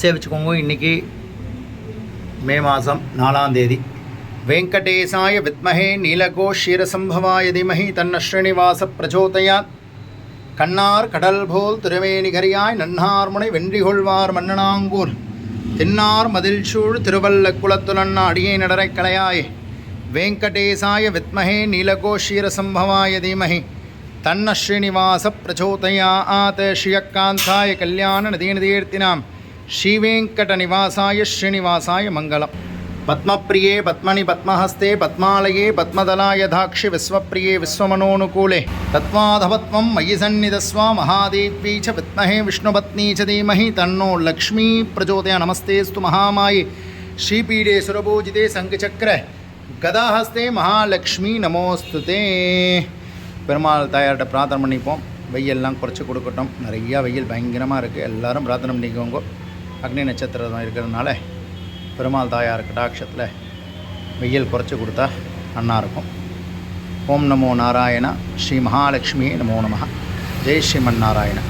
சேவிச்சுக்கோங்க. இன்றைக்கி மே மாதம் நாலாம் தேதி. வெங்கடேசாய வித்மஹே நீலகோஷீரசம்பவாய திமஹி தன்ன ஸ்ரீனிவாச பிரச்சோதயாத் கண்ணார் கடல் போல் திருமேனிகரியாய் நன்னார்முனை வென்றிகொள்வார் மன்னனாங்கூர். தின்னார் மதில் சூழ் திருவல்ல குலத்துலன்னா அடியை நடரை கலையாய் வெங்கடேசாய வித்மஹே நீலகோஷீரசம்பவாய தீமஹி தன்ன ஸ்ரீனிவாச பிரச்சோதயாத் ஸ்ரீயக்காந்தாய கல்யாண நதீனதீர்த்தினாம் ஸ்ரீவேங்கடநிவாசாய ஸ்ரீனிவாசாய மங்களம். பத்மப்பிரியே பத்மனி பத்மஹஸ்தே பத்மாலயே பத்மதலாய தாட்சி விஸ்வப்பிரியே விஸ்வமனோனுகூலே. தத்வாதபத்மம் மயி சந்நிதஸ்வா மகாதேவ்யை ச வித்மஹே விஷ்ணுபத்னீ ச தீமஹி தன்னோ லக்ஷ்மீ பிரச்சோதய நமஸ்தேஸ்து மகாமாயி ஸ்ரீபீடே சுரபூஜிதே சங்குச்சக்கர கதாஹஸ்தே மகாலக்ஷ்மி நமோஸ்துதே பெருமாள் தாயார்கிட்ட பிரார்த்தனை பண்ணிப்போம் வெயிலெல்லாம் குறைச்சி கொடுக்கட்டும் நிறையா வெயில் பயங்கரமாக இருக்குது எல்லாரும் பிரார்த்தனை பண்ணிக்கோங்க அக்னி நட்சத்திரம் இருக்கிறதுனால பெருமாள் தாயார் கடாட்சத்தில் வெயில் குறைச்சி கொடுத்தா நன்னா இருக்கும். ஓம் நமோ நாராயண ஸ்ரீ மகாலட்சுமி நமோ நம ஜெய் ஸ்ரீமன் நாராயணா.